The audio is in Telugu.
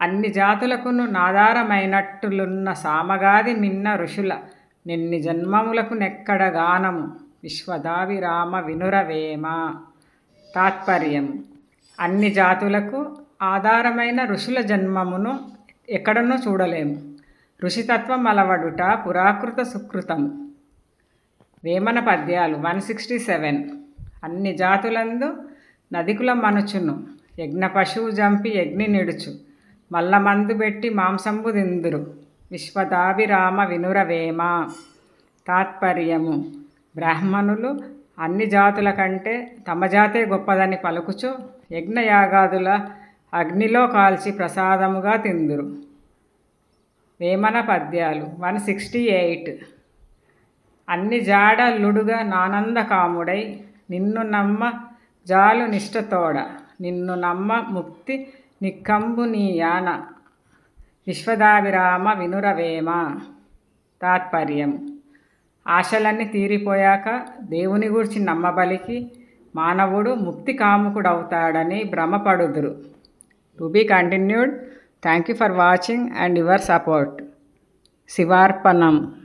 అన్ని జాతులకును నాధారమైనట్టులున్న సామగాది మిన్న ఋషుల నిన్ని జన్మములకు నెక్కడ గానము. విశ్వదావిరామ వినురవేమ తాత్పర్యం అన్ని జాతులకు ఆధారమైన ఋషుల జన్మమును ఎక్కడనూ చూడలేము. ఋషితత్వం అలవడుట పురాకృత సుకృతము. వేమన పద్యాలు వన్ సిక్స్టీ సెవెన్. అన్ని జాతులందు నదికుల మనుచును. యజ్ఞ పశువు జంపి యజ్ఞి నిడుచు. మల్ల మందు పెట్టి మాంసంబు దిందురు విశ్వదాభిరామ వినురవేమ. తాత్పర్యము. బ్రాహ్మణులు అన్ని జాతుల కంటే తమ జాతే గొప్పదని పలుకుచు యజ్ఞయాగాదుల అగ్నిలో కాల్చి ప్రసాదముగా తిందురు. వేమన పద్యాలు. One sixty eight. అన్ని జాడల్లుడుగా నానంద కాముడై నిన్ను నమ్మ జాలు నిష్ఠతోడ నిన్ను నమ్మ ముక్తి నిక్కంబు విశ్వదాభిరామ విశ్వదావిరామ వినురవేమ. తాత్పర్యం. ఆశలన్నీ తీరిపోయాక దేవుని గురించి నమ్మబలికి మానవుడు ముక్తి కాముకుడవుతాడని భ్రమపడుదురు. To be continued. Thank you for watching and your support. శివార్పణం.